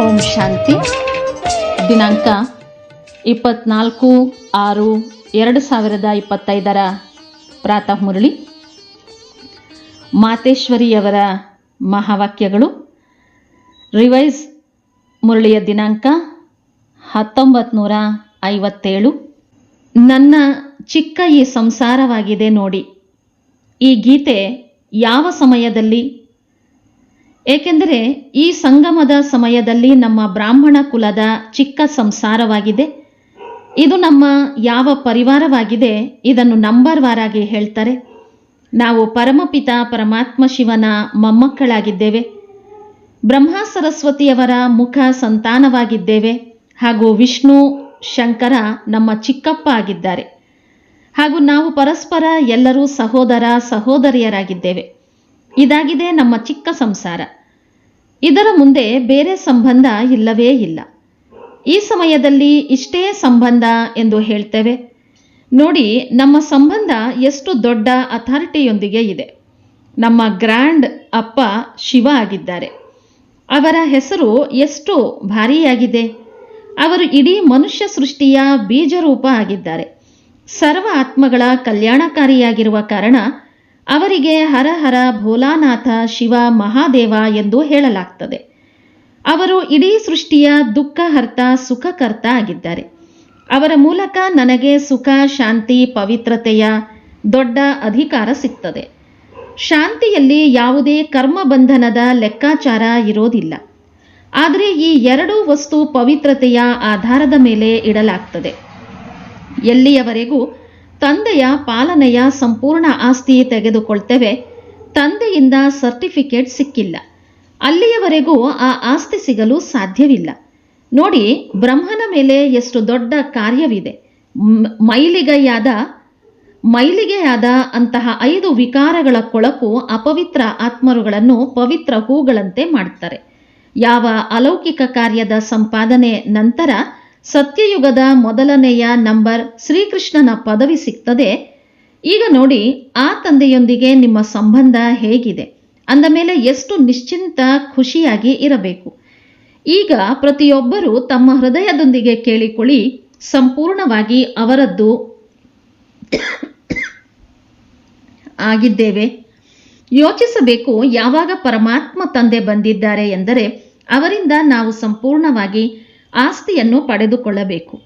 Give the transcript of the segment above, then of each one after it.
ಓಂ ಶಾಂತಿ. ದಿನಾಂಕ ಇಪ್ಪತ್ನಾಲ್ಕು ಆರು ಎರಡು ಸಾವಿರದ ಇಪ್ಪತ್ತೈದರ ಪ್ರಾತಃ ಮುರಳಿ. ಮಾತೇಶ್ವರಿಯವರ ಮಹಾವಾಕ್ಯಗಳು. ರಿವೈಸ್ ಮುರಳಿಯ ದಿನಾಂಕ ಹತ್ತೊಂಬತ್ತು ನೂರ ಐವತ್ತೇಳು. ನನ್ನ ಚಿಕ್ಕ ಈ ಸಂಸಾರವಾಗಿದೆ ನೋಡಿ. ಈ ಗೀತೆ ಯಾವ ಸಮಯದಲ್ಲಿ ಏಕೆಂದರೆ ಈ ಸಂಗಮದ ಸಮಯದಲ್ಲಿ ನಮ್ಮ ಬ್ರಾಹ್ಮಣ ಕುಲದ ಚಿಕ್ಕ ಸಂಸಾರವಾಗಿದೆ. ಇದು ನಮ್ಮ ಯಾವ ಪರಿವಾರವಾಗಿದೆ ಇದನ್ನು ನಂಬರ್ ವಾರಾಗಿ ಹೇಳ್ತಾರೆ. ನಾವು ಪರಮಪಿತ ಪರಮಾತ್ಮ ಶಿವನ ಮೊಮ್ಮಕ್ಕಳಾಗಿದ್ದೇವೆ. ಬ್ರಹ್ಮ ಸರಸ್ವತಿಯವರ ಮುಖ ಸಂತಾನವಾಗಿದ್ದೇವೆ. ಹಾಗೂ ವಿಷ್ಣು ಶಂಕರ ನಮ್ಮ ಚಿಕ್ಕಪ್ಪ ಆಗಿದ್ದಾರೆ. ಹಾಗೂ ನಾವು ಪರಸ್ಪರ ಎಲ್ಲರೂ ಸಹೋದರ ಸಹೋದರಿಯರಾಗಿದ್ದೇವೆ. ಇದಾಗಿದೆ ನಮ್ಮ ಚಿಕ್ಕ ಸಂಸಾರ. ಇದರ ಮುಂದೆ ಬೇರೆ ಸಂಬಂಧ ಇಲ್ಲವೇ ಇಲ್ಲ. ಈ ಸಮಯದಲ್ಲಿ ಇಷ್ಟೇ ಸಂಬಂಧ ಎಂದು ಹೇಳ್ತೇವೆ. ನೋಡಿ, ನಮ್ಮ ಸಂಬಂಧ ಎಷ್ಟು ದೊಡ್ಡ ಅಥಾರಿಟಿಯೊಂದಿಗೆ ಇದೆ. ನಮ್ಮ ಗ್ರ್ಯಾಂಡ್ ಅಪ್ಪ ಶಿವ ಆಗಿದ್ದಾರೆ. ಅವರ ಹೆಸರು ಎಷ್ಟು ಭಾರಿಯಾಗಿದೆ. ಅವರು ಇಡೀ ಮನುಷ್ಯ ಸೃಷ್ಟಿಯ ಬೀಜರೂಪ ಆಗಿದ್ದಾರೆ. ಸರ್ವ ಆತ್ಮಗಳ ಕಲ್ಯಾಣಕಾರಿಯಾಗಿರುವ ಕಾರಣ ಅವರಿಗೆ ಹರ ಹರ ಭೋಲಾನಾಥ ಶಿವ ಮಹಾದೇವ ಎಂದು ಹೇಳಲಾಗ್ತದೆ. ಅವರು ಇಡೀ ಸೃಷ್ಟಿಯ ದುಃಖಹರ್ತ ಸುಖಕರ್ತ ಆಗಿದ್ದಾರೆ. ಅವರ ಮೂಲಕ ನನಗೆ ಸುಖ, ಶಾಂತಿ, ಪವಿತ್ರತೆಯ ದೊಡ್ಡ ಅಧಿಕಾರ ಸಿಗ್ತದೆ. ಶಾಂತಿಯಲ್ಲಿ ಯಾವುದೇ ಕರ್ಮ ಬಂಧನದ ಲೆಕ್ಕಾಚಾರ ಇರೋದಿಲ್ಲ. ಆದರೆ ಈ ಎರಡೂ ವಸ್ತು ಪವಿತ್ರತೆಯ ಆಧಾರದ ಮೇಲೆ ಇಡಲಾಗ್ತದೆ. ಎಲ್ಲಿಯವರೆಗೂ ತಂದೆಯ ಪಾಲನೆಯ ಸಂಪೂರ್ಣ ಆಸ್ತಿ ತೆಗೆದುಕೊಳ್ತೇವೆ. ತಂದೆಯಿಂದ ಸರ್ಟಿಫಿಕೇಟ್ ಸಿಕ್ಕಿಲ್ಲ. ಅಲ್ಲಿಯವರೆಗೂ ಆ ಆಸ್ತಿ ಸಿಗಲು ಸಾಧ್ಯವಿಲ್ಲ. ನೋಡಿ, ಬ್ರಹ್ಮನ ಮೇಲೆ ಎಷ್ಟು ದೊಡ್ಡ ಕಾರ್ಯವಿದೆ. ಮೈಲಿಗೆಯಾದ ಮೈಲಿಗೆಯಾದ ಅಂತಹ ಐದು ವಿಕಾರಗಳ ಕೊಳಕು ಅಪವಿತ್ರ ಆತ್ಮರುಗಳನ್ನು ಪವಿತ್ರ ಹೂಗಳಂತೆ ಮಾಡ್ತಾರೆ ಯಾವ ಅಲೌಕಿಕ ಕಾರ್ಯದ ಸಂಪಾದನೆ ನಂತರ ಸತ್ಯಯುಗದ ಮೊದಲನೆಯ ನಂಬರ್ ಶ್ರೀಕೃಷ್ಣನ ಪದವಿ ಸಿಗ್ತದೆ. ಈಗ ನೋಡಿ, ಆ ತಂದೆಯೊಂದಿಗೆ ನಿಮ್ಮ ಸಂಬಂಧ ಹೇಗಿದೆ? ಅಂದ ಮೇಲೆ ಎಷ್ಟು ನಿಶ್ಚಿಂತ ಖುಷಿಯಾಗಿ ಇರಬೇಕು. ಈಗ ಪ್ರತಿಯೊಬ್ಬರೂ ತಮ್ಮ ಹೃದಯದೊಂದಿಗೆ ಕೇಳಿಕೊಳ್ಳಿ. ಸಂಪೂರ್ಣವಾಗಿ ಅವರದ್ದು ಆಗಿದ್ದೇವೆ. ಯೋಚಿಸಬೇಕು, ಯಾವಾಗ ಪರಮಾತ್ಮ ತಂದೆ ಬಂದಿದ್ದಾರೆ ಎಂದರೆ, ಅವರಿಂದ ನಾವು ಸಂಪೂರ್ಣವಾಗಿ ಆಸ್ತಿಯನ್ನು ಪಡೆದುಕೊಳ್ಳಬೇಕು.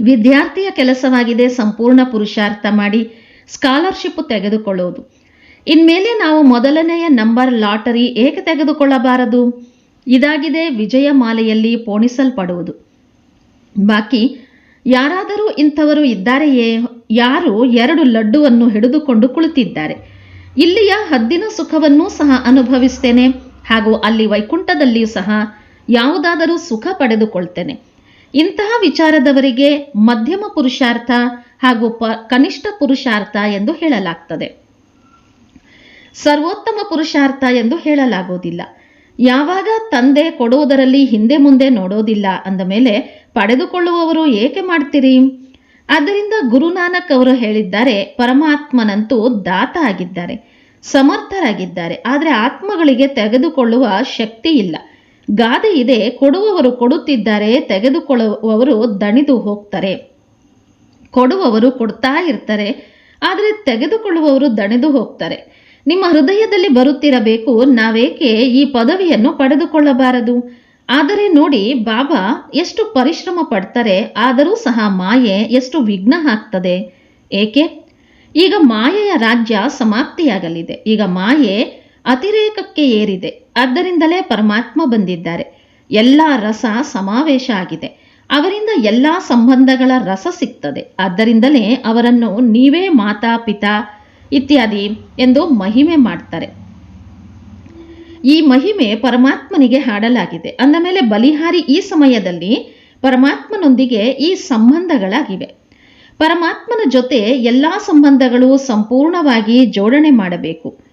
ವಿದ್ಯಾರ್ಥಿಯ ಕೆಲಸವಾಗಿದೆ, ಸಂಪೂರ್ಣ ಪುರುಷಾರ್ಥ ಮಾಡಿ ಸ್ಕಾಲರ್ಶಿಪ್ ತೆಗೆದುಕೊಳ್ಳುವುದು ಇನ್ಮೇಲೆ ನಾವು ಮೊದಲನೆಯ ನಂಬರ್ ಲಾಟರಿ ಏಕೆ ತೆಗೆದುಕೊಳ್ಳಬಾರದು? ಇದಾಗಿದೆ ವಿಜಯಮಾಲೆಯಲ್ಲಿ ಪೋಣಿಸಲ್ಪಡುವುದು. ಬಾಕಿ, ಯಾರಾದರೂ ಇಂಥವರು ಇದ್ದಾರೆಯೇ? ಯಾರು ಎರಡು ಲಡ್ಡುವನ್ನು ಹಿಡಿದುಕೊಂಡು ಕುಳಿತಿದ್ದಾರೆ? ಇಲ್ಲಿಯ ಹದ್ದಿನ ಸುಖವನ್ನೂ ಸಹ ಅನುಭವಿಸ್ತೇನೆ ಹಾಗೂ ಅಲ್ಲಿ ವೈಕುಂಠದಲ್ಲಿಯೂ ಸಹ ಯಾವುದಾದರೂ ಸುಖ ಪಡೆದುಕೊಳ್ತೇನೆ. ಇಂತಹ ವಿಚಾರದವರಿಗೆ ಮಧ್ಯಮ ಪುರುಷಾರ್ಥ ಹಾಗೂ ಪ, ಕನಿಷ್ಠ ಪುರುಷಾರ್ಥ ಎಂದು ಹೇಳಲಾಗ್ತದೆ. ಸರ್ವೋತ್ತಮ ಪುರುಷಾರ್ಥ ಎಂದು ಹೇಳಲಾಗುವುದಿಲ್ಲ. ಯಾವಾಗ ತಂದೆ ಕೊಡುವುದರಲ್ಲಿ ಹಿಂದೆ ಮುಂದೆ ನೋಡೋದಿಲ್ಲ ಅಂದ ಮೇಲೆ ಪಡೆದುಕೊಳ್ಳುವವರು ಏಕೆ ಮಾಡ್ತೀರಿ? ಆದ್ದರಿಂದ ಗುರುನಾನಕ್ ಅವರು ಹೇಳಿದ್ದಾರೆ, ಪರಮಾತ್ಮನಂತೂ ದಾತ ಆಗಿದ್ದಾರೆ, ಸಮರ್ಥರಾಗಿದ್ದಾರೆ, ಆದರೆ ಆತ್ಮಗಳಿಗೆ ತೆಗೆದುಕೊಳ್ಳುವ ಶಕ್ತಿ ಇಲ್ಲ. ಗಾದೆ ಇದೆ, ಕೊಡುವವರು ಕೊಡುತ್ತಿದ್ದಾರೆ, ತೆಗೆದುಕೊಳ್ಳುವವರು ದಣಿದು ಹೋಗ್ತಾರೆ. ಕೊಡುವವರು ಕೊಡ್ತಾ ಇರ್ತಾರೆ, ಆದರೆ ತೆಗೆದುಕೊಳ್ಳುವವರು ದಣಿದು ಹೋಗ್ತಾರೆ. ನಿಮ್ಮ ಹೃದಯದಲ್ಲಿ ಬರುತ್ತಿರಬೇಕು, ನಾವೇಕೆ ಈ ಪದವಿಯನ್ನು ಪಡೆದುಕೊಳ್ಳಬಾರದು? ಆದರೆ ನೋಡಿ, ಬಾಬಾ ಎಷ್ಟು ಪರಿಶ್ರಮ ಪಡ್ತಾರೆ, ಆದರೂ ಸಹ ಮಾಯೆ ಎಷ್ಟು ವಿಘ್ನ ಹಾಕ್ತದೆ. ಏಕೆ? ಈಗ ಮಾಯೆಯ ರಾಜ್ಯ ಸಮಾಪ್ತಿಯಾಗಲಿದೆ. ಈಗ ಮಾಯೆ ಅತಿರೇಕಕ್ಕೆ ಏರಿದೆ. ಆದ್ದರಿಂದಲೇ ಪರಮಾತ್ಮ ಬಂದಿದ್ದಾರೆ. ಎಲ್ಲ ರಸ ಸಮಾವೇಶ ಆಗಿದೆ. ಅವರಿಂದ ಎಲ್ಲ ಸಂಬಂಧಗಳ ರಸ ಸಿಗ್ತದೆ. ಆದ್ದರಿಂದಲೇ ಅವರನ್ನು ನೀವೇ ಮಾತಾ, ಪಿತಾ ಇತ್ಯಾದಿ ಎಂದು ಮಹಿಮೆ ಮಾಡ್ತಾರೆ. ಈ ಮಹಿಮೆ ಪರಮಾತ್ಮನಿಗೆ ಹಾಡಲಾಗಿದೆ. ಅಂದ ಮೇಲೆ ಬಲಿಹಾರಿ ಈ ಸಮಯದಲ್ಲಿ ಪರಮಾತ್ಮನೊಂದಿಗೆ ಈ ಸಂಬಂಧಗಳಾಗಿವೆ. ಪರಮಾತ್ಮನ ಜೊತೆ ಎಲ್ಲಾ ಸಂಬಂಧಗಳು ಸಂಪೂರ್ಣವಾಗಿ ಜೋಡಣೆ ಮಾಡಬೇಕು.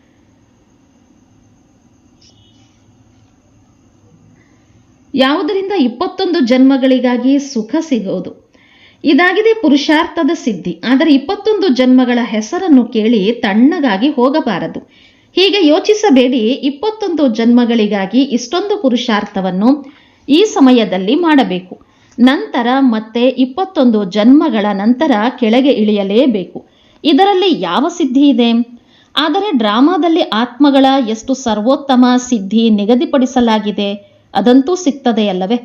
ಯಾವುದರಿಂದ ಇಪ್ಪತ್ತೊಂದು ಜನ್ಮಗಳಿಗಾಗಿ ಸುಖ ಸಿಗೋದು ಇದಾಗಿದೆ ಪುರುಷಾರ್ಥದ ಸಿದ್ಧಿ. ಆದರೆ ಇಪ್ಪತ್ತೊಂದು ಜನ್ಮಗಳ ಹೆಸರನ್ನು ಕೇಳಿ ತಣ್ಣಗಾಗಿ ಹೋಗಬಾರದು. ಹೀಗೆ ಯೋಚಿಸಬೇಡಿ, ಇಪ್ಪತ್ತೊಂದು ಜನ್ಮಗಳಿಗಾಗಿ ಇಷ್ಟೊಂದು ಪುರುಷಾರ್ಥವನ್ನು ಈ ಸಮಯದಲ್ಲಿ ಮಾಡಬೇಕು. ನಂತರ ಮತ್ತೆ ಇಪ್ಪತ್ತೊಂದು ಜನ್ಮಗಳ ನಂತರ ಕೆಳಗೆ ಇಳಿಯಲೇಬೇಕು. ಇದರಲ್ಲಿ ಯಾವ ಸಿದ್ಧಿ ಇದೆ? ಆದರೆ ಡ್ರಾಮಾದಲ್ಲಿ ಆತ್ಮಗಳ ಎಷ್ಟು ಸರ್ವೋತ್ತಮ ಸಿದ್ಧಿ ನಿಗದಿಪಡಿಸಲಾಗಿದೆ. ಅದಂತೂ ಸಿಗ್ತದೆಯಲ್ಲವೇ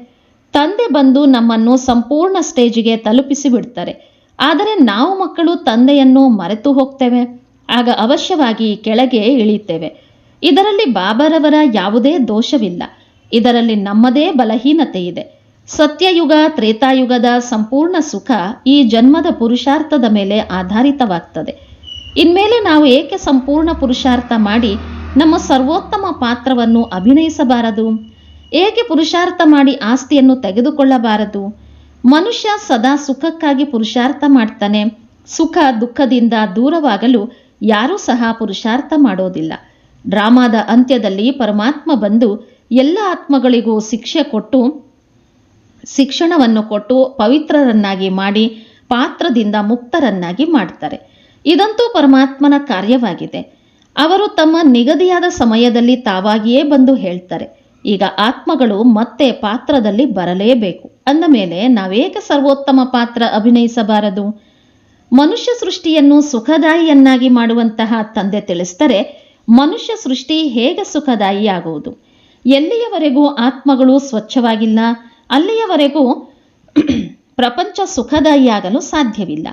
ತಂದೆ ಬಂದು ನಮ್ಮನ್ನು ಸಂಪೂರ್ಣ ಸ್ಟೇಜಿಗೆ ತಲುಪಿಸಿ ಬಿಡ್ತಾರೆ. ಆದರೆ ನಾವು ಮಕ್ಕಳು ತಂದೆಯನ್ನು ಮರೆತು ಹೋಗ್ತೇವೆ. ಆಗ ಅವಶ್ಯವಾಗಿ ಕೆಳಗೆ ಇಳಿಯುತ್ತೇವೆ. ಇದರಲ್ಲಿ ಬಾಬರವರ ಯಾವುದೇ ದೋಷವಿಲ್ಲ. ಇದರಲ್ಲಿ ನಮ್ಮದೇ ಬಲಹೀನತೆ ಇದೆ ಸತ್ಯಯುಗ, ತ್ರೇತಾಯುಗದ ಸಂಪೂರ್ಣ ಸುಖ ಈ ಜನ್ಮದ ಪುರುಷಾರ್ಥದ ಮೇಲೆ ಆಧಾರಿತವಾಗ್ತದೆ. ಇನ್ಮೇಲೆ ನಾವು ಏಕೆ ಸಂಪೂರ್ಣ ಪುರುಷಾರ್ಥ ಮಾಡಿ ನಮ್ಮ ಸರ್ವೋತ್ತಮ ಪಾತ್ರವನ್ನು ಅಭಿನಯಿಸಬಾರದು? ಏಕೆ ಪುರುಷಾರ್ಥ ಮಾಡಿ ಆಸ್ತಿಯನ್ನು ತೆಗೆದುಕೊಳ್ಳಬಾರದು? ಮನುಷ್ಯ ಸದಾ ಸುಖಕ್ಕಾಗಿ ಪುರುಷಾರ್ಥ ಮಾಡ್ತಾನೆ. ಸುಖ ದುಃಖದಿಂದ ದೂರವಾಗಲು ಯಾರೂ ಸಹ ಪುರುಷಾರ್ಥ ಮಾಡೋದಿಲ್ಲ. ಡ್ರಾಮಾದ ಅಂತ್ಯದಲ್ಲಿ ಪರಮಾತ್ಮ ಬಂದು ಎಲ್ಲ ಆತ್ಮಗಳಿಗೂ ಶಿಕ್ಷೆ ಕೊಟ್ಟು, ಶಿಕ್ಷಣವನ್ನು ಕೊಟ್ಟು ಪವಿತ್ರರನ್ನಾಗಿ ಮಾಡಿ, ಪಾತ್ರದಿಂದ ಮುಕ್ತರನ್ನಾಗಿ ಮಾಡ್ತಾರೆ. ಇದಂತೂ ಪರಮಾತ್ಮನ ಕಾರ್ಯವಾಗಿದೆ. ಅವರು ತಮ್ಮ ನಿಗದಿಯಾದ ಸಮಯದಲ್ಲಿ ತಾವಾಗಿಯೇ ಬಂದು ಹೇಳ್ತಾರೆ. ಈಗ ಆತ್ಮಗಳು ಮತ್ತೆ ಪಾತ್ರದಲ್ಲಿ ಬರಲೇಬೇಕು. ಅಂದ ಮೇಲೆ ನಾವೇಕೆ ಸರ್ವೋತ್ತಮ ಪಾತ್ರ ಅಭಿನಯಿಸಬಾರದು? ಮನುಷ್ಯ ಸೃಷ್ಟಿಯನ್ನು ಸುಖದಾಯಿಯನ್ನಾಗಿ ಮಾಡುವಂತಹ ತಂದೆ ತಿಳಿಸ್ತಾರೆ ಮನುಷ್ಯ ಸೃಷ್ಟಿ ಹೇಗೆ ಸುಖದಾಯಿಯಾಗುವುದು? ಎಲ್ಲಿಯವರೆಗೂ ಆತ್ಮಗಳು ಸ್ವಚ್ಛವಾಗಿಲ್ಲ? ಅಲ್ಲಿಯವರೆಗೂ ಪ್ರಪಂಚ ಸುಖದಾಯಿಯಾಗಲು ಸಾಧ್ಯವಿಲ್ಲ.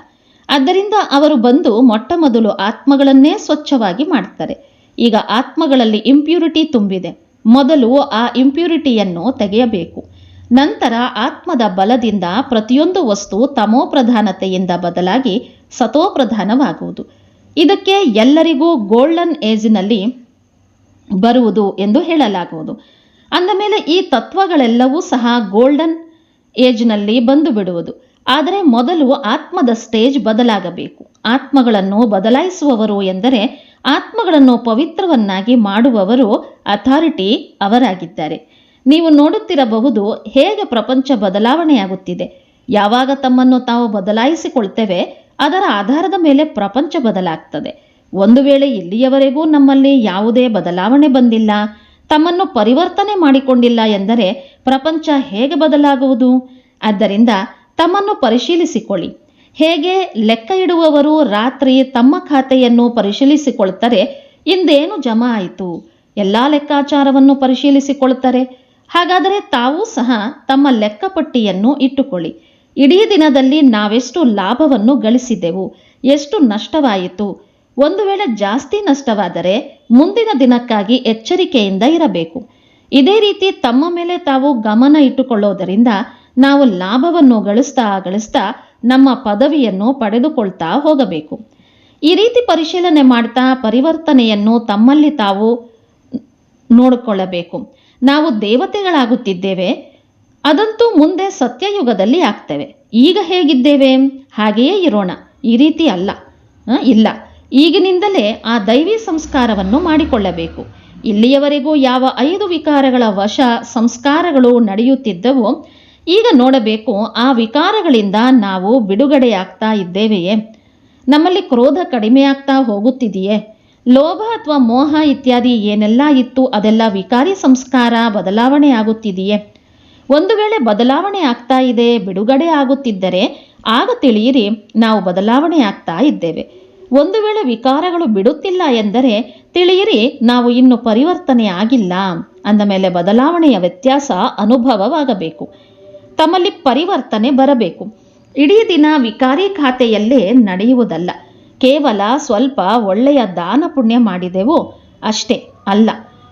ಆದ್ದರಿಂದ ಅವರು ಬಂದು ಮೊಟ್ಟ ಮೊದಲು ಆತ್ಮಗಳನ್ನೇ ಸ್ವಚ್ಛವಾಗಿ ಮಾಡ್ತಾರೆ. ಈಗ ಆತ್ಮಗಳಲ್ಲಿ ಇಂಪ್ಯೂರಿಟಿ ತುಂಬಿದೆ. ಮೊದಲು ಆ ಇಂಪ್ಯೂರಿಟಿಯನ್ನು ತೆಗೆಯಬೇಕು. ನಂತರ ಆತ್ಮದ ಬಲದಿಂದ ಪ್ರತಿಯೊಂದು ವಸ್ತು ತಮೋಪ್ರಧಾನತೆಯಿಂದ ಬದಲಾಗಿ ಸತೋಪ್ರಧಾನವಾಗುವುದು. ಇದಕ್ಕೆ ಎಲ್ಲರಿಗೂ ಗೋಲ್ಡನ್ ಏಜ್ನಲ್ಲಿ ಬರುವುದು ಎಂದು ಹೇಳಲಾಗುವುದು. ಅಂದ ಮೇಲೆ ಈ ತತ್ವಗಳೆಲ್ಲವೂ ಸಹ ಗೋಲ್ಡನ್ ಏಜ್ನಲ್ಲಿ ಬಂದು ಬಿಡುವುದು. ಆದರೆ ಮೊದಲು ಆತ್ಮದ ಸ್ಟೇಜ್ ಬದಲಾಗಬೇಕು. ಆತ್ಮಗಳನ್ನು ಬದಲಾಯಿಸುವವರು ಎಂದರೆ ಆತ್ಮಗಳನ್ನು ಪವಿತ್ರವನ್ನಾಗಿ ಮಾಡುವವರು ಅಥಾರಿಟಿ ಅವರಾಗಿದ್ದಾರೆ. ನೀವು ನೋಡುತ್ತಿರಬಹುದು ಹೇಗೆ ಪ್ರಪಂಚ ಬದಲಾವಣೆಯಾಗುತ್ತಿದೆ. ಯಾವಾಗ ತಮ್ಮನ್ನು ತಾವು ಬದಲಾಯಿಸಿಕೊಳ್ತೇವೆ, ಅದರ ಆಧಾರದ ಮೇಲೆ ಪ್ರಪಂಚ ಬದಲಾಗ್ತದೆ. ಒಂದು ವೇಳೆ ಇಲ್ಲಿಯವರೆಗೂ ನಮ್ಮಲ್ಲಿ ಯಾವುದೇ ಬದಲಾವಣೆ ಬಂದಿಲ್ಲ, ತಮ್ಮನ್ನು ಪರಿವರ್ತನೆ ಮಾಡಿಕೊಂಡಿಲ್ಲ ಎಂದರೆ ಪ್ರಪಂಚ ಹೇಗೆ ಬದಲಾಗುವುದು? ಆದ್ದರಿಂದ ತಮ್ಮನ್ನು ಪರಿಶೀಲಿಸಿಕೊಳ್ಳಿ. ಹೇಗೆ ಲೆಕ್ಕ ಇಡುವವರು ರಾತ್ರಿ ತಮ್ಮ ಖಾತೆಯನ್ನು ಪರಿಶೀಲಿಸಿಕೊಳ್ತಾರೆ ಇಂದೇನು ಜಮಾ ಆಯಿತು? ಎಲ್ಲ ಲೆಕ್ಕಾಚಾರವನ್ನು ಪರಿಶೀಲಿಸಿಕೊಳ್ತಾರೆ ಹಾಗಾದರೆ ತಾವೂ ಸಹ ತಮ್ಮ ಲೆಕ್ಕಪಟ್ಟಿಯನ್ನು ಇಟ್ಟುಕೊಳ್ಳಿ. ಇಡೀ ದಿನದಲ್ಲಿ ನಾವೆಷ್ಟು ಲಾಭವನ್ನು ಗಳಿಸಿದೆವು, ಎಷ್ಟು ನಷ್ಟವಾಯಿತು? ಒಂದು ವೇಳೆ ಜಾಸ್ತಿ ನಷ್ಟವಾದರೆ ಮುಂದಿನ ದಿನಕ್ಕಾಗಿ ಎಚ್ಚರಿಕೆಯಿಂದ ಇರಬೇಕು. ಇದೇ ರೀತಿ ತಮ್ಮ ಮೇಲೆ ತಾವು ಗಮನ ಇಟ್ಟುಕೊಳ್ಳೋದರಿಂದ ನಾವು ಲಾಭವನ್ನು ಗಳಿಸ್ತಾ ಗಳಿಸ್ತಾ ನಮ್ಮ ಪದವಿಯನ್ನು ಪಡೆದುಕೊಳ್ತಾ ಹೋಗಬೇಕು. ಈ ರೀತಿ ಪರಿಶೀಲನೆ ಮಾಡ್ತಾ ಪರಿವರ್ತನೆಯನ್ನು ತಮ್ಮಲ್ಲಿ ತಾವು ನೋಡಿಕೊಳ್ಳಬೇಕು. ನಾವು ದೇವತೆಗಳಾಗುತ್ತಿದ್ದೇವೆ. ಅದಂತೂ ಮುಂದೆ ಸತ್ಯಯುಗದಲ್ಲಿ ಆಗ್ತೇವೆ. ಈಗ ಹೇಗಿದ್ದೇವೆ? ಹಾಗೆಯೇ ಇರೋಣ. ಈ ರೀತಿ ಅಲ್ಲ. ಇಲ್ಲ. ಈಗಿನಿಂದಲೇ ಆ ದೈವಿ ಸಂಸ್ಕಾರವನ್ನು ಮಾಡಿಕೊಳ್ಳಬೇಕು. ಇಲ್ಲಿಯವರೆಗೂ ಯಾವ ಐದು ವಿಕಾರಗಳ ವಶ ಸಂಸ್ಕಾರಗಳು ನಡೆಯುತ್ತಿದ್ದವೋ ಈಗ ನೋಡಬೇಕು ಆ ವಿಕಾರಗಳಿಂದ ನಾವು ಬಿಡುಗಡೆಯಾಗ್ತಾ ಇದ್ದೇವೆಯೇ? ನಮ್ಮಲ್ಲಿ ಕ್ರೋಧ ಕಡಿಮೆಯಾಗ್ತಾ ಹೋಗುತ್ತಿದೆಯೇ? ಲೋಭ ಅಥವಾ ಮೋಹ ಇತ್ಯಾದಿ ಏನೆಲ್ಲ ಇತ್ತು ಅದೆಲ್ಲ ವಿಕಾರಿ ಸಂಸ್ಕಾರ ಬದಲಾವಣೆ ಆಗುತ್ತಿದೆಯೇ? ಒಂದು ವೇಳೆ ಬದಲಾವಣೆ ಆಗ್ತಾ ಇದೆ, ಬಿಡುಗಡೆ ಆಗುತ್ತಿದ್ದರೆ ಆಗ ತಿಳಿಯಿರಿ, ನಾವು ಬದಲಾವಣೆ ಆಗ್ತಾ ಇದ್ದೇವೆ. ಒಂದು ವೇಳೆ ವಿಕಾರಗಳು ಬಿಡುತ್ತಿಲ್ಲ ಎಂದರೆ ತಿಳಿಯಿರಿ, ನಾವು ಇನ್ನು ಪರಿವರ್ತನೆ ಆಗಿಲ್ಲ. ಅಂದ ಮೇಲೆ ಬದಲಾವಣೆಯ ವ್ಯತ್ಯಾಸ ಅನುಭವವಾಗಬೇಕು. ತಮ್ಮಲ್ಲಿ ಪರಿವರ್ತನೆ ಬರಬೇಕು. ಇಡೀ ದಿನ ವಿಕಾರಿ ಖಾತೆಯಲ್ಲೇ ನಡೆಯುವುದಲ್ಲ. ಕೇವಲ ಸ್ವಲ್ಪ ಒಳ್ಳೆಯ ದಾನ ಪುಣ್ಯ ಮಾಡಿದೆವು ಅಷ್ಟೇ ಅಲ್ಲ.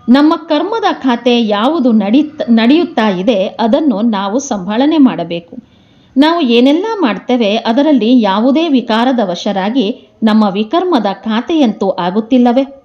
ನಮ್ಮ ಕರ್ಮದ ಖಾತೆ ಯಾವುದು ನಡೀತ, ನಡೆಯುತ್ತಾ ಇದೆ ಅದನ್ನು ನಾವು ಸಂಭಾಳನೆ ಮಾಡಬೇಕು. ನಾವು ಏನೆಲ್ಲ ಮಾಡ್ತೇವೆ ಅದರಲ್ಲಿ ಯಾವುದೇ ವಿಕಾರದ ವಶರಾಗಿ ನಮ್ಮ ವಿಕರ್ಮದ ಖಾತೆಯಂತೂ ಆಗುತ್ತಿಲ್ಲವೇ.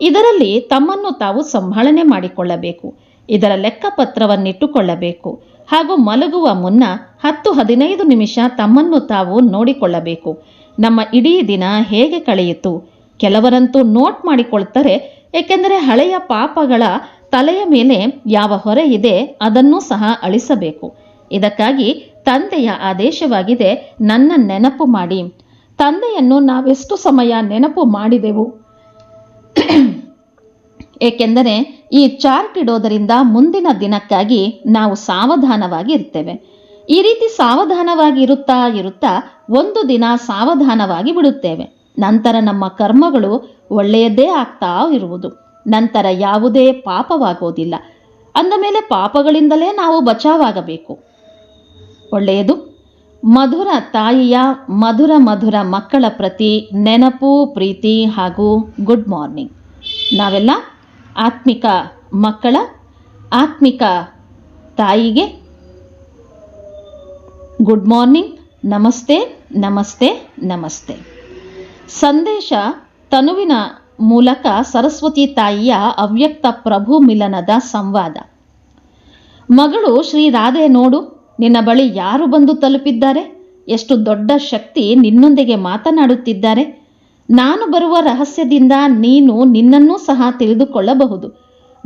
ಇದರಲ್ಲಿ ತಮ್ಮನ್ನು ತಾವು ಸಂಭಾಳನೆ ಮಾಡಿಕೊಳ್ಳಬೇಕು. ಇದರ ಲೆಕ್ಕಪತ್ರವನ್ನಿಟ್ಟುಕೊಳ್ಳಬೇಕು. ಹಾಗೂ ಮಲಗುವ ಮುನ್ನ ಹತ್ತು ಹದಿನೈದು ನಿಮಿಷ ತಮ್ಮನ್ನು ತಾವು ನೋಡಿಕೊಳ್ಳಬೇಕು. ನಮ್ಮ ಇಡೀ ದಿನ ಹೇಗೆ ಕಳೆಯಿತು? ಕೆಲವರಂತೂ ನೋಟ್ ಮಾಡಿಕೊಳ್ತಾರೆ, ಏಕೆಂದರೆ ಹಳೆಯ ಪಾಪಗಳ ತಲೆಯ ಮೇಲೆ ಯಾವ ಹೊರೆ ಇದೆ ಅದನ್ನೂ ಸಹ ಅಳಿಸಬೇಕು. ಇದಕ್ಕಾಗಿ ತಂದೆಯ ಆದೇಶವಾಗಿದೆ, ನನ್ನ ನೆನಪು ಮಾಡಿ. ತಂದೆಯನ್ನು ನಾವೆಷ್ಟು ಸಮಯ ನೆನಪು ಮಾಡಿದೆವು? ಏಕೆಂದರೆ ಈ ಚಾರ್ಟ್ ಇಡೋದರಿಂದ ಮುಂದಿನ ದಿನಕ್ಕಾಗಿ ನಾವು ಸಾವಧಾನವಾಗಿ ಇರ್ತೇವೆ. ಈ ರೀತಿ ಸಾವಧಾನವಾಗಿ ಇರುತ್ತಾ ಇರುತ್ತಾ ಒಂದು ದಿನ ಸಾವಧಾನವಾಗಿ ಬಿಡುತ್ತೇವೆ. ನಂತರ ನಮ್ಮ ಕರ್ಮಗಳು ಒಳ್ಳೆಯದೇ ಆಗ್ತಾ ಇರುವುದು. ನಂತರ ಯಾವುದೇ ಪಾಪವಾಗೋದಿಲ್ಲ. ಅಂದ ಮೇಲೆ ಪಾಪಗಳಿಂದಲೇ ನಾವು ಬಚಾವಾಗಬೇಕು. ಒಳ್ಳೆಯದು. ಮಧುರ ತಾಯಿಯ ಮಧುರ ಮಧುರ ಮಕ್ಕಳ ಪ್ರತಿ ನೆನಪು, ಪ್ರೀತಿ ಹಾಗೂ ಗುಡ್ ಮಾರ್ನಿಂಗ್. ನಾವೆಲ್ಲ ಆತ್ಮಿಕ ಮಕ್ಕಳ, ಆತ್ಮಿಕ ತಾಯಿಗೆ ಗುಡ್ ಮಾರ್ನಿಂಗ್, ನಮಸ್ತೆ ನಮಸ್ತೆ ನಮಸ್ತೆ. ಸಂದೇಶ ತನುವಿನ ಮೂಲಕ ಸರಸ್ವತಿ ತಾಯಿಯ ಅವ್ಯಕ್ತ ಪ್ರಭು ಮಿಲನದ ಸಂವಾದ. ಮಗಳು ಶ್ರೀ ರಾಧೆ ನೋಡು, ನಿನ್ನ ಬಳಿ ಯಾರು ಬಂದು ತಲುಪಿದ್ದಾರೆ? ಎಷ್ಟು ದೊಡ್ಡ ಶಕ್ತಿ ನಿನ್ನೊಂದಿಗೆ ಮಾತನಾಡುತ್ತಿದ್ದಾರೆ? ನಾನು ಬರುವ ರಹಸ್ಯದಿಂದ ನೀನು ನಿನ್ನನ್ನೂ ಸಹ ತಿಳಿದುಕೊಳ್ಳಬಹುದು.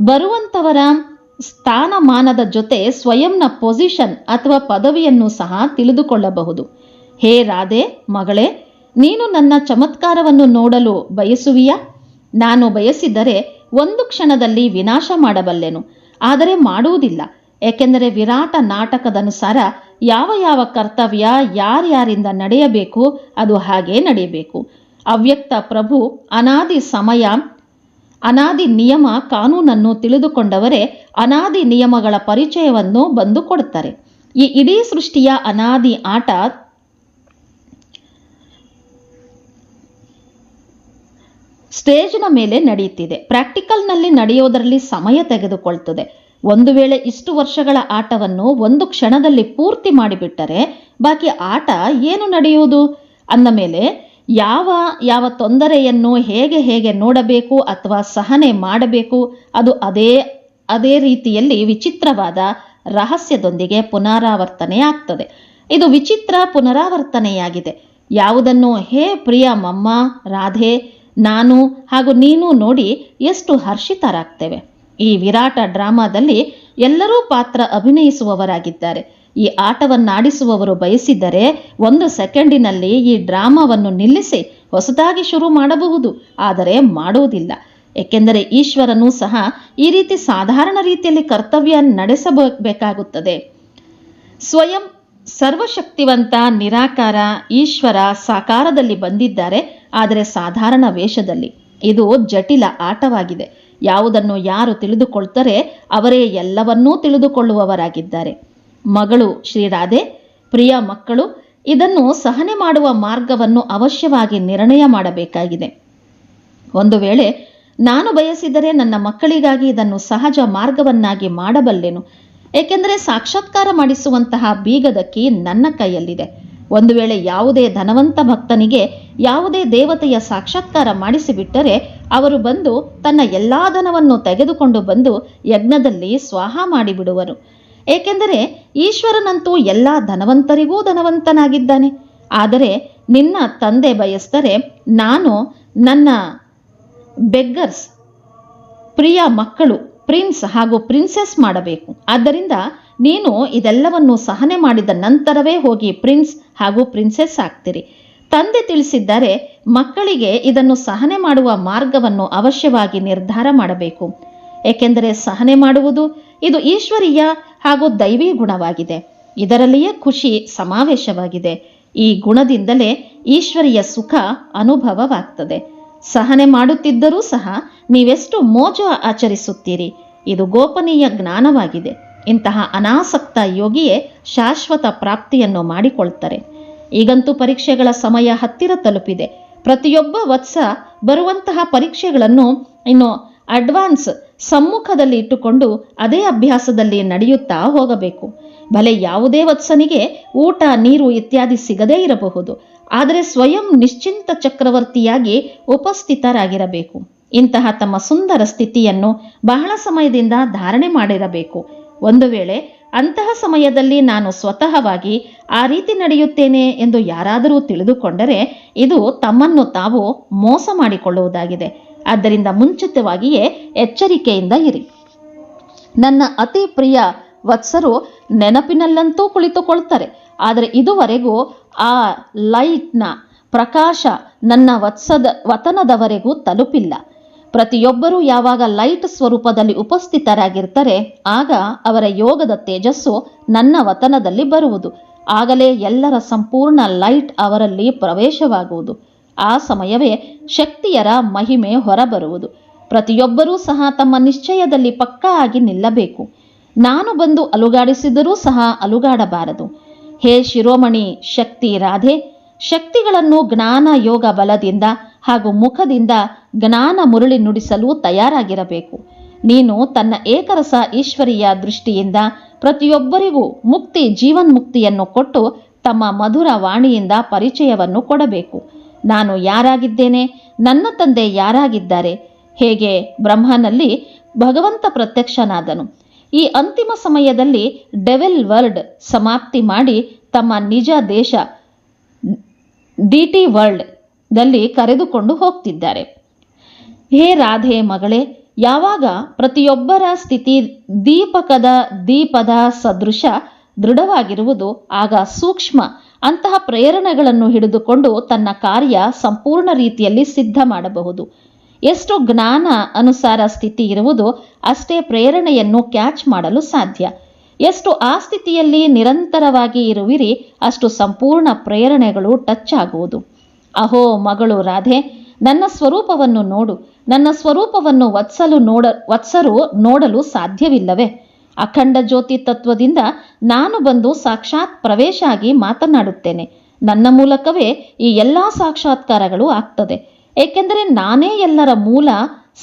ಬರುವಂತವರ ಸ್ಥಾನಮಾನದ ಜೊತೆ ಸ್ವಯಂನ ಪೊಸಿಷನ್ ಅಥವಾ ಪದವಿಯನ್ನು ಸಹ ತಿಳಿದುಕೊಳ್ಳಬಹುದು. ಹೇ ರಾಧೆ, ಮಗಳೇ, ನೀನು ನನ್ನ ಚಮತ್ಕಾರವನ್ನು ನೋಡಲು ಬಯಸುವಿಯಾ? ನಾನು ಬಯಸಿದರೆ ಒಂದು ಕ್ಷಣದಲ್ಲಿ ವಿನಾಶ ಮಾಡಬಲ್ಲೆನು, ಆದರೆ ಮಾಡುವುದಿಲ್ಲ. ಏಕೆಂದರೆ ವಿರಾಟ ನಾಟಕದನುಸಾರ ಯಾವ ಯಾವ ಕರ್ತವ್ಯ ಯಾರ್ಯಾರಿಂದ ನಡೆಯಬೇಕು, ಅದು ಹಾಗೇ ನಡೆಯಬೇಕು. ಅವ್ಯಕ್ತ ಪ್ರಭು ಅನಾದಿ ಸಮಯ, ಅನಾದಿ ನಿಯಮ ಕಾನೂನನ್ನು ತಿಳಿದುಕೊಂಡವರೇ ಅನಾದಿ ನಿಯಮಗಳ ಪರಿಚಯವನ್ನು ಬಂದು ಕೊಡುತ್ತಾರೆ. ಈ ಇಡೀ ಸೃಷ್ಟಿಯ ಅನಾದಿ ಆಟ ಸ್ಟೇಜ್ನ ಮೇಲೆ ನಡೆಯುತ್ತಿದೆ. ಪ್ರಾಕ್ಟಿಕಲ್ನಲ್ಲಿ ನಡೆಯೋದರಲ್ಲಿ ಸಮಯ ತೆಗೆದುಕೊಳ್ತದೆ. ಒಂದು ವೇಳೆ ಇಷ್ಟು ವರ್ಷಗಳ ಆಟವನ್ನು ಒಂದು ಕ್ಷಣದಲ್ಲಿ ಪೂರ್ತಿ ಮಾಡಿಬಿಟ್ಟರೆ ಬಾಕಿ ಆಟ ಏನು ನಡೆಯುವುದು? ಅಂದ ಮೇಲೆ ಯಾವ ಯಾವ ತೊಂದರೆಯನ್ನು ಹೇಗೆ ಹೇಗೆ ನೋಡಬೇಕು ಅಥವಾ ಸಹನೆ ಮಾಡಬೇಕು, ಅದು ಅದೇ ಅದೇ ರೀತಿಯಲ್ಲಿ ವಿಚಿತ್ರವಾದ ರಹಸ್ಯದೊಂದಿಗೆ ಪುನರಾವರ್ತನೆ ಆಗ್ತದೆ ಇದು ವಿಚಿತ್ರ ಪುನರಾವರ್ತನೆಯಾಗಿದೆ. ಯಾವುದನ್ನು, ಹೇ ಪ್ರಿಯ ಮಮ್ಮ, ರಾಧೆ, ನಾನು ಹಾಗೂ ನೀನು ನೋಡಿ ಎಷ್ಟು ಹರ್ಷಿತರಾಗ್ತೇವೆ. ಈ ವಿರಾಟ ಡ್ರಾಮಾದಲ್ಲಿ ಎಲ್ಲರೂ ಪಾತ್ರ ಅಭಿನಯಿಸುವವರಾಗಿದ್ದಾರೆ. ಈ ಆಟವನ್ನಾಡಿಸುವವರು ಬಯಸಿದ್ದರೆ ಒಂದು ಸೆಕೆಂಡಿನಲ್ಲಿ ಈ ಡ್ರಾಮಾವನ್ನು ನಿಲ್ಲಿಸಿ ಹೊಸದಾಗಿ ಶುರು ಮಾಡಬಹುದು, ಆದರೆ ಮಾಡುವುದಿಲ್ಲ. ಏಕೆಂದರೆ ಈಶ್ವರನು ಸಹ ಈ ರೀತಿ ಸಾಧಾರಣ ರೀತಿಯಲ್ಲಿ ಕರ್ತವ್ಯ ನಡೆಸಬೇಕಾಗುತ್ತದೆ. ಸ್ವಯಂ ಸರ್ವಶಕ್ತಿವಂತ ನಿರಾಕಾರ ಈಶ್ವರ ಸಾಕಾರದಲ್ಲಿ ಬಂದಿದ್ದಾರೆ, ಆದರೆ ಸಾಧಾರಣ ವೇಷದಲ್ಲಿ. ಇದು ಜಟಿಲ ಆಟವಾಗಿದೆ. ಯಾವುದನ್ನು ಯಾರು ತಿಳಿದುಕೊಳ್ತಾರೆ ಅವರೇ ಎಲ್ಲವನ್ನೂ ತಿಳಿದುಕೊಳ್ಳುವವರಾಗಿದ್ದಾರೆ. ಮಗಳು ಶ್ರೀರಾಧೆ, ಪ್ರಿಯ ಮಕ್ಕಳು, ಇದನ್ನು ಸಹನೆ ಮಾಡುವ ಮಾರ್ಗವನ್ನು ಅವಶ್ಯವಾಗಿ ನಿರ್ಣಯ ಮಾಡಬೇಕಾಗಿದೆ. ಒಂದು ವೇಳೆ ನಾನು ಬಯಸಿದರೆ ನನ್ನ ಮಕ್ಕಳಿಗಾಗಿ ಇದನ್ನು ಸಹಜ ಮಾರ್ಗವನ್ನಾಗಿ ಮಾಡಬಲ್ಲೆನು, ಏಕೆಂದರೆ ಸಾಕ್ಷಾತ್ಕಾರ ಮಾಡಿಸುವಂತಹ ಬೀಗದ ಕೀ ನನ್ನ ಕೈಯಲ್ಲಿದೆ. ಒಂದು ವೇಳೆ ಯಾವುದೇ ಧನವಂತ ಭಕ್ತನಿಗೆ ಯಾವುದೇ ದೇವತೆಯ ಸಾಕ್ಷಾತ್ಕಾರ ಮಾಡಿಸಿಬಿಟ್ಟರೆ ಅವರು ಬಂದು ತನ್ನ ಎಲ್ಲಾ ಧನವನ್ನು ತೆಗೆದುಕೊಂಡು ಬಂದು ಯಜ್ಞದಲ್ಲಿ ಸ್ವಾಹ ಮಾಡಿಬಿಡುವರು. ಏಕೆಂದರೆ ಈಶ್ವರನಂತೂ ಎಲ್ಲ ಧನವಂತರಿಗೂ ಧನವಂತನಾಗಿದ್ದಾನೆ. ಆದರೆ ನಿನ್ನ ತಂದೆ ಬಯಸ್ತರೆ ನಾನು ನನ್ನ ಬೆಗ್ಗರ್ಸ್ ಪ್ರಿಯ ಮಕ್ಕಳು ಪ್ರಿನ್ಸ್ ಹಾಗೂ ಪ್ರಿನ್ಸೆಸ್ ಮಾಡಬೇಕು. ಆದ್ದರಿಂದ ನೀನು ಇದೆಲ್ಲವನ್ನು ಸಹನೆ ಮಾಡಿದ ನಂತರವೇ ಹೋಗಿ ಪ್ರಿನ್ಸ್ ಹಾಗೂ ಪ್ರಿನ್ಸೆಸ್ ಆಗ್ತೀರಿ. ತಂದೆ ತಿಳಿಸಿದ್ದಾರೆ ಮಕ್ಕಳಿಗೆ ಇದನ್ನು ಸಹನೆ ಮಾಡುವ ಮಾರ್ಗವನ್ನು ಅವಶ್ಯವಾಗಿ ನಿರ್ಧಾರ ಮಾಡಬೇಕು. ಏಕೆಂದರೆ ಸಹನೆ ಮಾಡುವುದು ಇದು ಈಶ್ವರೀಯ ಹಾಗೂ ದೈವೀ ಗುಣವಾಗಿದೆ. ಇದರಲ್ಲಿಯೇ ಖುಷಿ ಸಮಾವೇಶವಾಗಿದೆ. ಈ ಗುಣದಿಂದಲೇ ಈಶ್ವರಿಯ ಸುಖ ಅನುಭವವಾಗ್ತದೆ. ಸಹನೆ ಮಾಡುತ್ತಿದ್ದರೂ ಸಹ ನೀವೆಷ್ಟು ಮೋಜ ಆಚರಿಸುತ್ತೀರಿ. ಇದು ಗೋಪನೀಯ ಜ್ಞಾನವಾಗಿದೆ. ಇಂತಹ ಅನಾಸಕ್ತ ಯೋಗಿಯೇ ಶಾಶ್ವತ ಪ್ರಾಪ್ತಿಯನ್ನು ಮಾಡಿಕೊಳ್ತಾರೆ. ಈಗಂತೂ ಪರೀಕ್ಷೆಗಳ ಸಮಯ ಹತ್ತಿರ ತಲುಪಿದೆ. ಪ್ರತಿಯೊಬ್ಬ ವತ್ಸ ಬರುವಂತಹ ಪರೀಕ್ಷೆಗಳನ್ನು ಇನ್ನು ಅಡ್ವಾನ್ಸ್ ಸಮ್ಮುಖದಲ್ಲಿ ಇಟ್ಟುಕೊಂಡು ಅದೇ ಅಭ್ಯಾಸದಲ್ಲಿ ನಡೆಯುತ್ತಾ ಹೋಗಬೇಕು. ಭಲೆ ಯಾವುದೇ ವತ್ಸನಿಗೆ ಊಟ, ನೀರು ಇತ್ಯಾದಿ ಸಿಗದೇ ಇರಬಹುದು. ಆದರೆ ಸ್ವಯಂ ನಿಶ್ಚಿಂತ ಚಕ್ರವರ್ತಿಯಾಗಿ ಉಪಸ್ಥಿತರಾಗಿರಬೇಕು. ಇಂತಹ ತಮ್ಮ ಸುಂದರ ಸ್ಥಿತಿಯನ್ನು ಬಹಳ ಸಮಯದಿಂದ ಧಾರಣೆ ಮಾಡಿರಬೇಕು. ಒಂದು ವೇಳೆ ಅಂತಹ ಸಮಯದಲ್ಲಿ ನಾನು ಸ್ವತಃವಾಗಿ ಆ ರೀತಿ ನಡೆಯುತ್ತೇನೆ ಎಂದು ಯಾರಾದರೂ ತಿಳಿದುಕೊಂಡರೆ ಇದು ತಮ್ಮನ್ನು ತಾವು ಮೋಸ ಮಾಡಿಕೊಳ್ಳುವುದಾಗಿದೆ. ಆದ್ದರಿಂದ ಮುಂಚಿತವಾಗಿಯೇ ಎಚ್ಚರಿಕೆಯಿಂದ ಇರಿ. ನನ್ನ ಅತಿ ಪ್ರಿಯ ವತ್ಸರು ನೆನಪಿನಲ್ಲಂತೂ ಕುಳಿತುಕೊಳ್ತಾರೆ. ಆದರೆ ಇದುವರೆಗೂ ಆ ಲೈಟ್ನ ಪ್ರಕಾಶ ನನ್ನ ವತ್ಸದ, ವತನದವರೆಗೂ ತಲುಪಿಲ್ಲ. ಪ್ರತಿಯೊಬ್ಬರೂ ಯಾವಾಗ ಲೈಟ್ ಸ್ವರೂಪದಲ್ಲಿ ಉಪಸ್ಥಿತರಾಗಿರ್ತಾರೆ, ಆಗ ಅವರ ಯೋಗದ ತೇಜಸ್ಸು ನನ್ನ ವತನದಲ್ಲಿ ಬರುವುದು. ಆಗಲೇ ಎಲ್ಲರ ಸಂಪೂರ್ಣ ಲೈಟ್ ಅವರಲ್ಲಿ ಪ್ರವೇಶವಾಗುವುದು. ಆ ಸಮಯವೇ ಶಕ್ತಿಯರ ಮಹಿಮೆ ಹೊರಬರುವುದು. ಪ್ರತಿಯೊಬ್ಬರೂ ಸಹ ತಮ್ಮ ನಿಶ್ಚಯದಲ್ಲಿ ಪಕ್ಕಾ ಆಗಿ ನಿಲ್ಲಬೇಕು. ನಾನು ಬಂದು ಅಲುಗಾಡಿಸಿದರೂ ಸಹ ಅಲುಗಾಡಬಾರದು. ಹೇ ಶಿರೋಮಣಿ, ಶಕ್ತಿ ರಾಧೆ! ಶಕ್ತಿಗಳನ್ನು ಜ್ಞಾನ ಯೋಗ ಬಲದಿಂದ ಹಾಗೂ ಮುಖದಿಂದ ಜ್ಞಾನ ಮುರುಳಿ ನುಡಿಸಲು ತಯಾರಾಗಿರಬೇಕು. ನೀನು ತನ್ನ ಏಕರಸ ಈಶ್ವರಿಯ ದೃಷ್ಟಿಯಿಂದ ಪ್ರತಿಯೊಬ್ಬರಿಗೂ ಮುಕ್ತಿ, ಜೀವನ್ಮುಕ್ತಿಯನ್ನು ಕೊಟ್ಟು ತಮ್ಮ ಮಧುರ ವಾಣಿಯಿಂದ ಪರಿಚಯವನ್ನು ಕೊಡಬೇಕು. ನಾನು ಯಾರಾಗಿದ್ದೇನೆ? ನನ್ನ ತಂದೆ ಯಾರಾಗಿದ್ದಾರೆ? ಹೇಗೆ? ಬ್ರಹ್ಮನಲ್ಲಿ ಭಗವಂತ ಪ್ರತ್ಯಕ್ಷನಾದನು. ಈ ಅಂತಿಮ ಸಮಯದಲ್ಲಿ ಡೆವೆಲ್ ವರ್ಲ್ಡ್ ಸಮಾಪ್ತಿ ಮಾಡಿ ತಮ್ಮ ನಿಜ ದೇಶ ಡಿಟಿ ವರ್ಲ್ಡ್ ದಲ್ಲಿ ಕರೆದುಕೊಂಡು ಹೋಗ್ತಿದ್ದಾರೆ. ಹೇ ರಾಧೆ ಮಗಳೇ, ಯಾವಾಗ ಪ್ರತಿಯೊಬ್ಬರ ಸ್ಥಿತಿ ದೀಪಕದ ದೀಪದ ಸದೃಶ ದೃಢವಾಗಿರುವುದು ಆಗ ಸೂಕ್ಷ್ಮ ಅಂತಹ ಪ್ರೇರಣೆಗಳನ್ನು ಹಿಡಿದುಕೊಂಡು ತನ್ನ ಕಾರ್ಯ ಸಂಪೂರ್ಣ ರೀತಿಯಲ್ಲಿ ಸಿದ್ಧ ಮಾಡಬಹುದು. ಎಷ್ಟು ಜ್ಞಾನ ಅನುಸಾರ ಸ್ಥಿತಿ ಇರುವುದು ಅಷ್ಟೇ ಪ್ರೇರಣೆಯನ್ನು ಕ್ಯಾಚ್ ಮಾಡಲು ಸಾಧ್ಯ. ಎಷ್ಟು ಆ ಸ್ಥಿತಿಯಲ್ಲಿ ನಿರಂತರವಾಗಿ ಇರುವಿರಿ, ಅಷ್ಟು ಸಂಪೂರ್ಣ ಪ್ರೇರಣೆಗಳು ಟಚ್ ಆಗುವುದು. ಅಹೋ ಮಗಳು ರಾಧೆ, ನನ್ನ ಸ್ವರೂಪವನ್ನು ನೋಡು. ನನ್ನ ಸ್ವರೂಪವನ್ನು ವತ್ಸಲು ನೋಡ, ವತ್ಸರು ನೋಡಲು ಸಾಧ್ಯವಿಲ್ಲವೇ? ಅಖಂಡ ಜ್ಯೋತಿ ತತ್ವದಿಂದ ನಾನು ಬಂದು ಸಾಕ್ಷಾತ್ ಪ್ರವೇಶ ಆಗಿ ಮಾತನಾಡುತ್ತೇನೆ. ನನ್ನ ಮೂಲಕವೇ ಈ ಎಲ್ಲ ಸಾಕ್ಷಾತ್ಕಾರಗಳು ಆಗ್ತದೆ. ಏಕೆಂದರೆ ನಾನೇ ಎಲ್ಲರ ಮೂಲ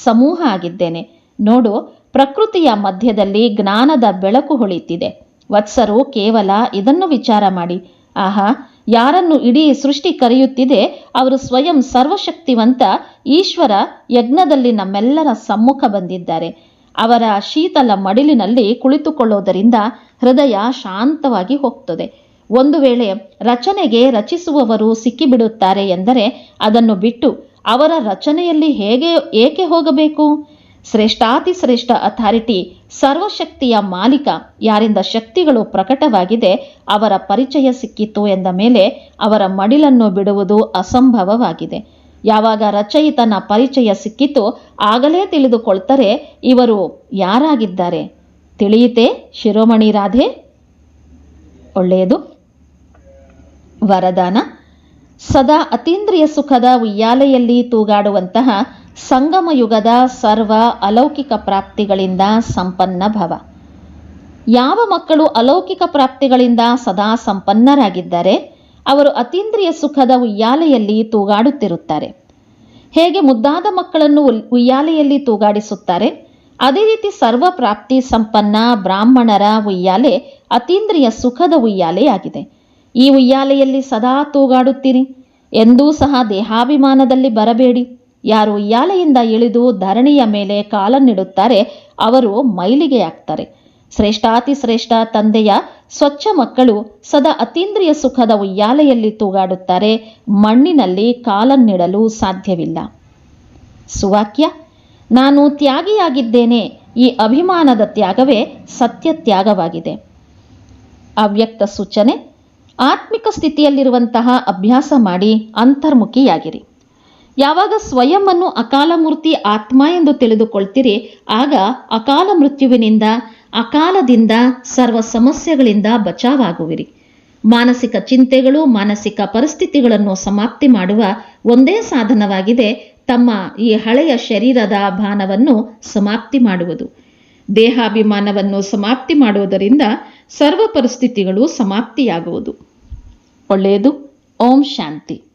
ಸಮೂಹ ಆಗಿದ್ದೇನೆ. ನೋಡು, ಪ್ರಕೃತಿಯ ಮಧ್ಯದಲ್ಲಿ ಜ್ಞಾನದ ಬೆಳಕು ಹೊಳಿತಿದೆ. ವತ್ಸರು ಕೇವಲ ಇದನ್ನು ವಿಚಾರ ಮಾಡಿ. ಆಹಾ, ಯಾರನ್ನು ಇಡೀ ಸೃಷ್ಟಿ ಕರೆಯುತ್ತಿದೆ, ಅವರು ಸ್ವಯಂ ಸರ್ವಶಕ್ತಿವಂತ ಈಶ್ವರ ಯಜ್ಞದಲ್ಲಿ ನಮ್ಮೆಲ್ಲರ ಸಮ್ಮುಖ ಬಂದಿದ್ದಾರೆ. ಅವರ ಶೀತಲ ಮಡಿಲಿನಲ್ಲಿ ಕುಳಿತುಕೊಳ್ಳೋದರಿಂದ ಹೃದಯ ಶಾಂತವಾಗಿ ಹೋಗ್ತದೆ. ಒಂದು ವೇಳೆ ರಚನೆಗೆ ರಚಿಸುವವರು ಸಿಕ್ಕಿಬಿಡುತ್ತಾರೆ ಎಂದರೆ ಅದನ್ನು ಬಿಟ್ಟು ಅವರ ರಚನೆಯಲ್ಲಿ ಹೇಗೆ, ಏಕೆ ಹೋಗಬೇಕು? ಶ್ರೇಷ್ಠಾತಿ ಶ್ರೇಷ್ಠ ಅಥಾರಿಟಿ, ಸರ್ವಶಕ್ತಿಯ ಮಾಲೀಕ, ಯಾರಿಂದ ಶಕ್ತಿಗಳು ಪ್ರಕಟವಾಗಿದೆ, ಅವರ ಪರಿಚಯ ಸಿಕ್ಕಿತು ಎಂದ ಮೇಲೆ ಅವರ ಮಡಿಲನ್ನು ಬಿಡುವುದು ಅಸಂಭವವಾಗಿದೆ. ಯಾವಾಗ ರಚಯಿತನ ಪರಿಚಯ ಸಿಕ್ಕಿತು ಆಗಲೇ ತಿಳಿದುಕೊಳ್ತಾರೆ ಇವರು ಯಾರಾಗಿದ್ದಾರೆ. ತಿಳಿಯಿತೆ ಶಿರೋಮಣಿ ರಾಧೆ? ಒಳ್ಳೆಯದು. ವರದಾನ. ಸದಾ ಅತೀಂದ್ರಿಯ ಸುಖದ ಉಯ್ಯಾಲೆಯಲ್ಲಿ ತೂಗಾಡುವಂತಹ ಸಂಗಮ ಯುಗದ ಸರ್ವ ಅಲೌಕಿಕ ಪ್ರಾಪ್ತಿಗಳಿಂದ ಸಂಪನ್ನ ಭವ. ಯಾವ ಮಕ್ಕಳು ಅಲೌಕಿಕ ಪ್ರಾಪ್ತಿಗಳಿಂದ ಸದಾ ಸಂಪನ್ನರಾಗಿದ್ದಾರೆ? ಅವರು ಅತೀಂದ್ರಿಯ ಸುಖದ ಉಯ್ಯಾಲೆಯಲ್ಲಿ ತೂಗಾಡುತ್ತಿರುತ್ತಾರೆ. ಹೇಗೆ ಮುದ್ದಾದ ಮಕ್ಕಳನ್ನು ಉಯ್ಯಾಲೆಯಲ್ಲಿ ತೂಗಾಡಿಸುತ್ತಾರೆ? ಅದೇ ರೀತಿ ಸರ್ವ ಪ್ರಾಪ್ತಿ ಸಂಪನ್ನ ಬ್ರಾಹ್ಮಣರ ಉಯ್ಯಾಲೆ ಅತೀಂದ್ರಿಯ ಸುಖದ ಉಯ್ಯಾಲೆಯಾಗಿದೆ. ಈ ಉಯ್ಯಾಲೆಯಲ್ಲಿ ಸದಾ ತೂಗಾಡುತ್ತೀರಿ. ಎಂದೂ ಸಹ ದೇಹಾಭಿಮಾನದಲ್ಲಿ ಬರಬೇಡಿ. ಯಾರು ಉಯ್ಯಾಲೆಯಿಂದ ಇಳಿದು ಧರಣಿಯ ಮೇಲೆ ಕಾಲನ್ನಿಡುತ್ತಾರೆ, ಅವರು ಮೈಲಿಗೆಯಾಗ್ತಾರೆ. ಶ್ರೇಷ್ಠಾತಿ ಶ್ರೇಷ್ಠ ತಂದೆಯ ಸ್ವಚ್ಛ ಮಕ್ಕಳು ಸದಾ ಅತೀಂದ್ರಿಯ ಸುಖದ ಉಯ್ಯಾಲೆಯಲ್ಲಿ ತೂಗಾಡುತ್ತಾರೆ. ಮಣ್ಣಿನಲ್ಲಿ ಕಾಲನ್ನಿಡಲು ಸಾಧ್ಯವಿಲ್ಲ. ಸುವಾಕ್ಯ, ನಾನು ತ್ಯಾಗಿಯಾಗಿದ್ದೇನೆ. ಈ ಅಭಿಮಾನದ ತ್ಯಾಗವೇ ಸತ್ಯ ತ್ಯಾಗವಾಗಿದೆ. ಅವ್ಯಕ್ತ ಸೂಚನೆ, ಆತ್ಮಿಕ ಸ್ಥಿತಿಯಲ್ಲಿರುವಂತಹ ಅಭ್ಯಾಸ ಮಾಡಿ ಅಂತರ್ಮುಖಿಯಾಗಿರಿ. ಯಾವಾಗ ಸ್ವಯಂ ಅನ್ನು ಅಕಾಲ ಮೂರ್ತಿ ಆತ್ಮ ಎಂದು ತಿಳಿದುಕೊಳ್ತೀರಿ, ಆಗ ಅಕಾಲ ಮೃತ್ಯುವಿನಿಂದ ಅಕಾಲದಿಂದ ಸರ್ವ ಸಮಸ್ಯೆಗಳಿಂದ ಬಚಾವಾಗುವಿರಿ. ಮಾನಸಿಕ ಚಿಂತೆಗಳು, ಮಾನಸಿಕ ಪರಿಸ್ಥಿತಿಗಳನ್ನು ಸಮಾಪ್ತಿ ಮಾಡುವ ಒಂದೇ ಸಾಧನವಾಗಿದೆ ತಮ್ಮ ಈ ಹಳೆಯ ಶರೀರದ ಭಾನವನ್ನು ಸಮಾಪ್ತಿ ಮಾಡುವುದು. ದೇಹಾಭಿಮಾನವನ್ನು ಸಮಾಪ್ತಿ ಮಾಡುವುದರಿಂದ ಸರ್ವ ಪರಿಸ್ಥಿತಿಗಳು ಸಮಾಪ್ತಿಯಾಗುವುದು. ಒಳ್ಳೆಯದು. ಓಂ ಶಾಂತಿ.